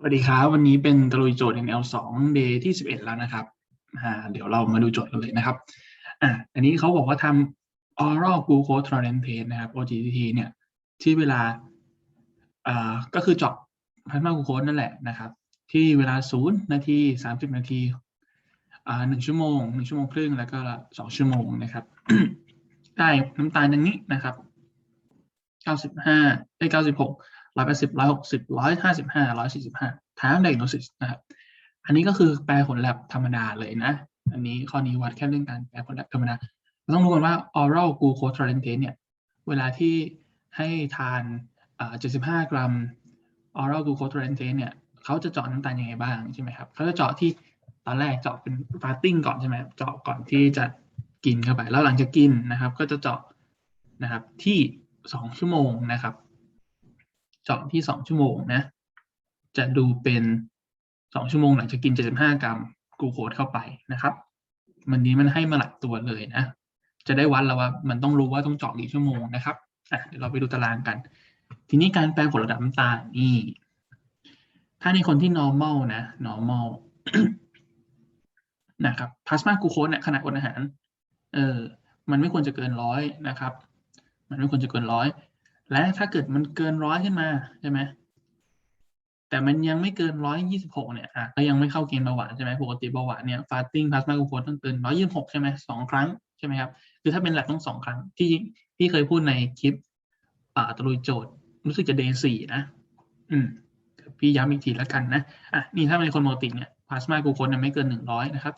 สวัสดีครับ วันนี้เป็นตะลุยโจทย์ NL 2 day ที่ 11 แล้วนะครับอ่าเดี๋ยวเรามาดูโจทย์กันเลยนะครับอ่าอันนี้เขาบอกว่าทำ oral glucose tolerance test นะครับ OGTT เนี่ยที่เวลาอ่าก็คือเจาะพลาสมากูโคสนั่นแหละนะครับ ที่เวลา 0 นาที 30 นาทีอ่า1ชั่วโมง 1 ชั่วโมงครึ่ง แล้วก็ 2 ชั่วโมงนะครับ ได้น้ำตาลดังนี้นะครับ 95ได้96 ร้อยแปดสิบร้อยหกสิบร้อยห้าสิบห้าร้อยสี่สิบห้า time diagnosis นะครับ อันนี้ก็คือแปลผลแลบธรรมดาเลยนะ อันนี้ข้อนี้วัดแค่เรื่องการแปลผลแลบธรรมดาเราต้องรู้กันว่า oral glucose tolerance เนี่ย เวลาที่ให้ทานอ่า75กรัม oral glucose tolerance เนี่ยเขาจะเจาะน้ำตาลยังไงบ้างใช่ไหมครับเขาจะเจาะที่ตอนแรกเจาะเป็น fasting ก่อนใช่ไหมเจาะก่อนที่จะกินเข้าไป แล้วหลังจากกินนะครับ ก็จะเจาะนะครับที่ 2 ชั่วโมงนะครับ เจาะที่สองชั่วโมงนะ จะดูเป็นสองชั่วโมงหลังจากกิน 75 กรัมกลูโคสเข้าไปนะครับมันนี้มันให้มาหลายตัวเลยนะ จะได้วัดแล้วว่ามันต้องรู้ว่าต้องเจาะกี่ชั่วโมงนะครับอะเดี๋ยวเราไปดูตารางกัน ทีนี้การแปลผลระดับน้ำตาลนี่ ถ้าในคนที่ normal นะ normal นะครับพลาสมากูโคสเนี่ยขณะอดอาหาร เออมันไม่ควรจะเกินร้อยนะครับ มันไม่ควรจะเกินร้อย และถ้าเกิดมันเกินร้อยขึ้นมาใช่ไหมแต่มันยังไม่เกินร้อยยี่สิบหกเนี่ยอะก็ยังไม่เข้าเกณฑ์เบาหวานใช่ไหมปกติเบาหวานเนี่ยฟาสติ้งพลาสมากูโคสต้องเกินร้อยยี่สิบหกใช่ไหมสองครั้งใช่ไหมครับคือถ้าเป็นแลบต้องสองครั้งที่ที่เคยพูดในคลิปอ่าตะลุยโจทย์รู้สึกจะเดย์สี่นะ อืมพี่ย้ำอีกทีแล้วกันนะอะนี่ถ้าเป็นคนปกติเนี่ยพลาสมากูโคสเนี่ยไม่เกินหนึ่งร้อยนะครับ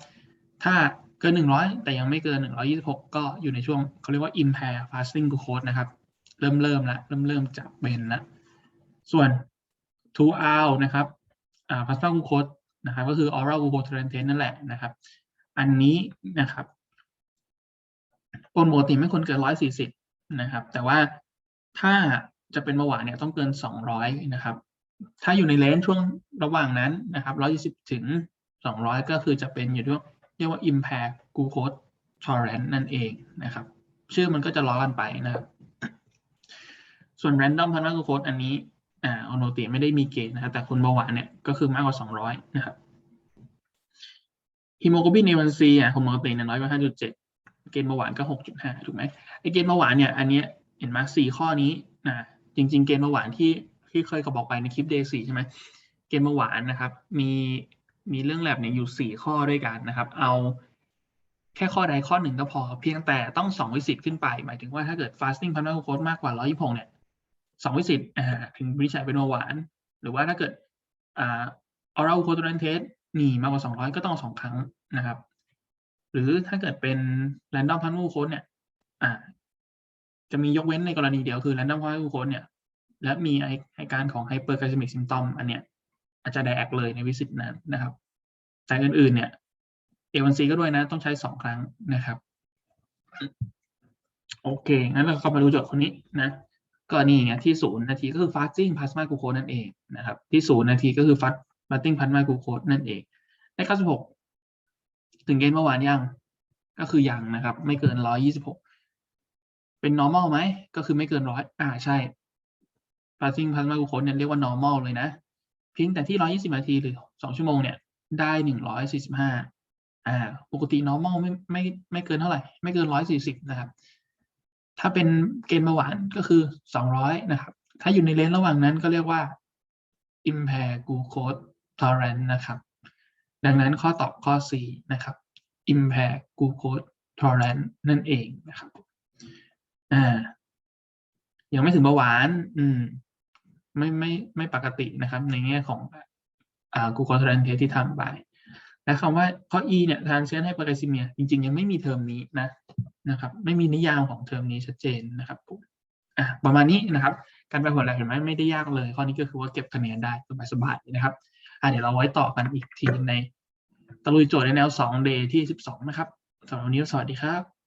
ถ้าเกินหนึ่งร้อยแต่ยังไม่เกินหนึ่งร้อยี่สิบหกก็อยู่ในช่วงเขาเรียกว่า impair fasting glucose นะครับ เริ่มเริ่มแล้วเริ่มเริ่มจะเป็นแล้วส่วน two hour นะครับอ่า plasma glucose นะครับ ก็คือ oral glucose transient นั่นแหละนะครับ อันนี้นะครับคนปกติไม่ควรเกินร้อยสี่สิบนะครับ แต่ว่าถ้าจะเป็นเบาหวานเนี่ยต้องเกินสองร้อยนะครับ ถ้าอยู่ในเลนช่วงระหว่างนั้นนะครับร้อยี่สิบถึงสองร้อยก็คือจะเป็นอยู่ที่เรียกว่า impact glucose tolerance นั่นเองนะครับ ชื่อมันก็จะล้อกันไปนะครับ ส่วน random plasma glucose อันนี้อ่าอโนติไม่ได้มีเกณฑ์นะครับแต่คนเบาหวานเนี่ยก็คือมากกว่า 200 นะครับฮีโมโกลบิน A1C อะคนปกติเนี่ยน้อยกว่า5.7 เกณฑ์เบาหวานก็ 6.5 ถูกไหมไอเกณฑ์เบาหวานเนี่ยอันเนี้ยเห็นไหมสี่ข้อนี้นะจริง ๆ เกณฑ์เบาหวานที่ที่เคยก็บอกไปในคลิป day 4ใช่ไหมเกณฑ์เบาหวานนะครับ มีมีเรื่องแลบเนี่ยอยู่สี่ข้อด้วยกันนะครับ เอาแค่ข้อใดข้อหนึ่งก็พอเพียงแต่ต้องสองวิสิตขึ้นไป หมายถึงว่าถ้าเกิด fasting plasma glucose มากกว่า 126 เนี่ย สองวิสิตอ่าถึงวินิจฉัยเป็นเบาหวาน หรือว่าถ้าเกิดอ่า oral glucose tolerance test นี่มากกว่า200ก็ต้องสองครั้งนะครับ หรือถ้าเกิดเป็น random plasma glucose เนี่ยอ่าจะมียกเว้นในกรณีเดียวคือ random plasma glucose เนี่ย และมีไอาการของ hyperglycemic symptom อันเนี้ยอาจจะแดกเลยในวิสิตนั้นนะครับ แต่อื่นๆเนี่ย A1C ก็ด้วยนะต้องใช้สองครั้งนะครับ โอเค งั้นเราเข้ามาดูโจทย์คนนี้นะ ก็นี่ไงที่ศูนย์นาทีก็คือ fasting plasma glucose นั่นเองนะครับ ที่ศูนย์นาทีก็คือ fast fasting plasma glucose นั่นเองได้96ถึงเกณฑ์เมื่อวานยังก็คือยังนะครับ ไม่เกิน126เป็น normal ไหมก็คือไม่เกินร้อยอ่าใช่ fasting plasma glucose เนี่ยเรียกว่า normal เลยนะเพียงแต่ที่120นาทีหรือ2ชั่วโมงเนี่ยได้145อ่าปกติ normal ไม่ไม่ไม่เกินเท่าไหร่ ไม่เกิน140นะครับ ถ้าเป็นเกณฑ์เบาหวานก็คือ 200 นะครับ ถ้าอยู่ในเลนระหว่างนั้นก็เรียกว่า impair glucose tolerance นะครับ ดังนั้นข้อตอบข้อ C นะครับ impair glucose tolerance นั่นเองนะครับ อ่า ยังไม่ถึงเบาหวาน อืม ไม่ไม่ไม่ปกตินะครับ ในแง่ของอ่า glucose tolerance test ที่ทำไปและคำว่าข้อ E เนี่ย transient hyperglycemia จริง ๆ ยังไม่มีเทอมนี้นะ นะครับ ไม่มีนิยามของเทอมนี้ชัดเจนนะครับผมอะประมาณนี้นะครับ การไปผลอะไรเห็นไหมไม่ได้ยากเลย ข้อนี้ก็คือว่าเก็บคะแนนได้สบายๆนะครับอะเดี๋ยวเราไว้ต่อกันอีกทีในตะลุยโจทย์ในแนว 2 day ที่ 12 นะครับสำหรับวันนี้สวัสดีครับ